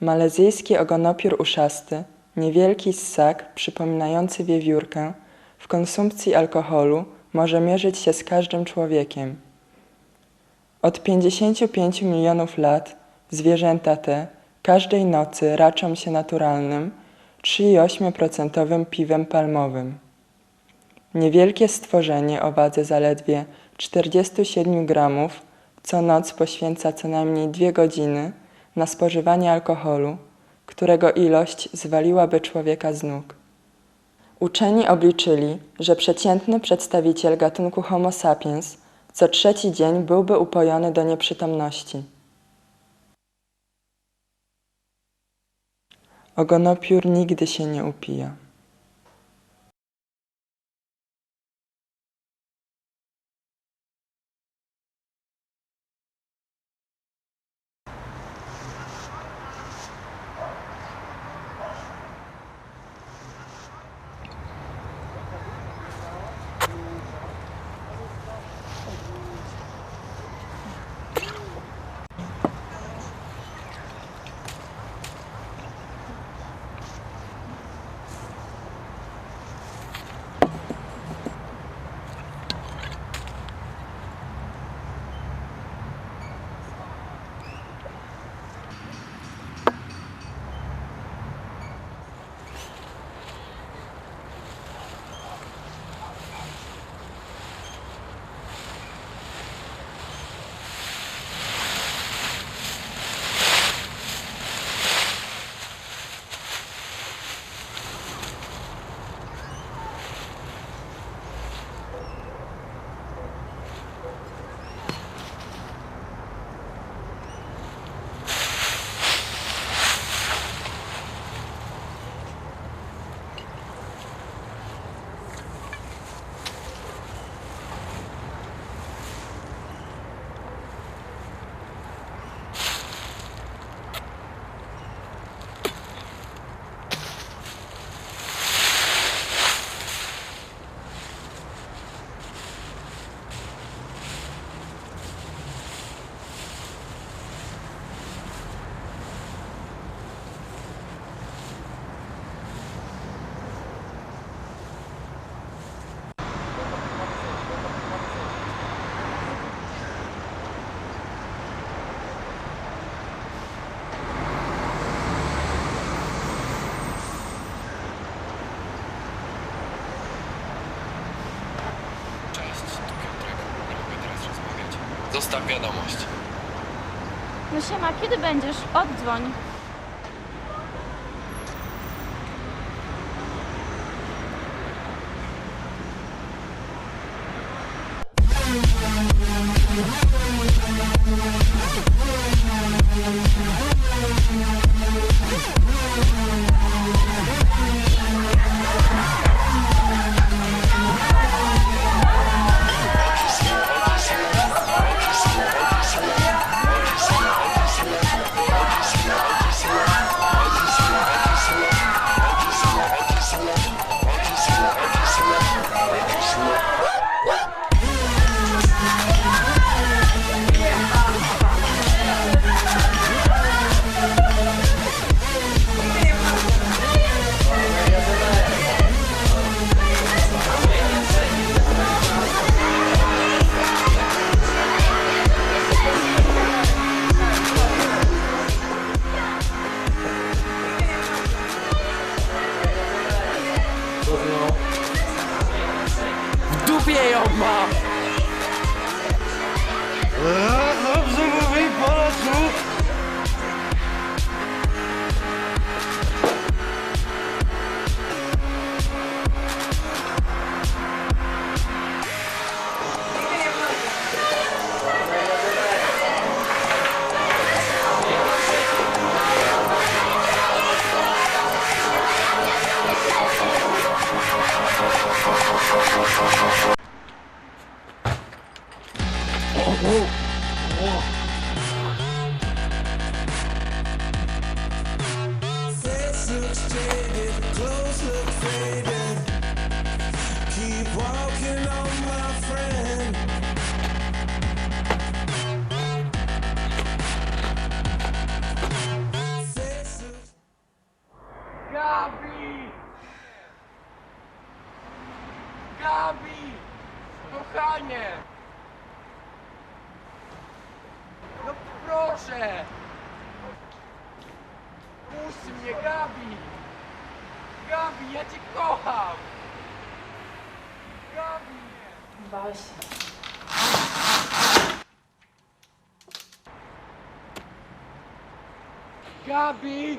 Malezyjski ogonopiór uszasty, niewielki ssak przypominający wiewiórkę, w konsumpcji alkoholu może mierzyć się z każdym człowiekiem. Od 55 milionów lat zwierzęta te każdej nocy raczą się naturalnym 3,8% piwem palmowym. Niewielkie stworzenie o wadze zaledwie 47 gramów co noc poświęca co najmniej dwie godziny na spożywanie alkoholu, którego ilość zwaliłaby człowieka z nóg. Uczeni obliczyli, że przeciętny przedstawiciel gatunku Homo sapiens co trzeci dzień byłby upojony do nieprzytomności. Ogonopiór nigdy się nie upija. Zostaw wiadomość. No siema, kiedy będziesz? Oddzwoń. panie! No proszę! Puść mnie, Gabi! Gabi, ja cię kocham! Gabi! Bałeś Gabi!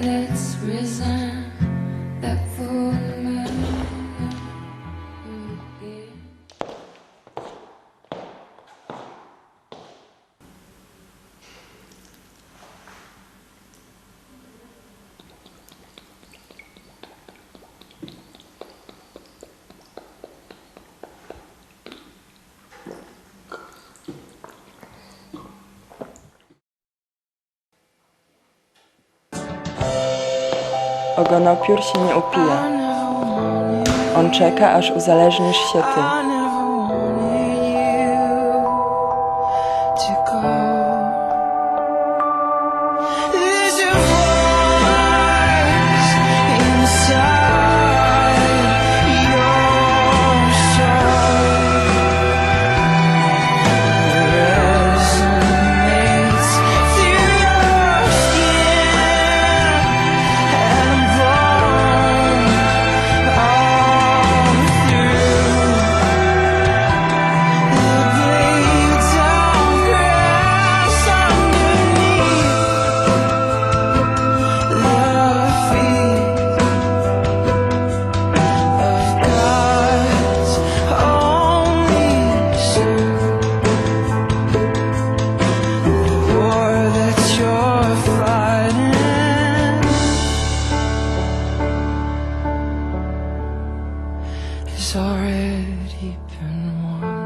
let's resign. Ogonopiór się nie upija. On czeka, aż uzależnisz się ty. It's already been won.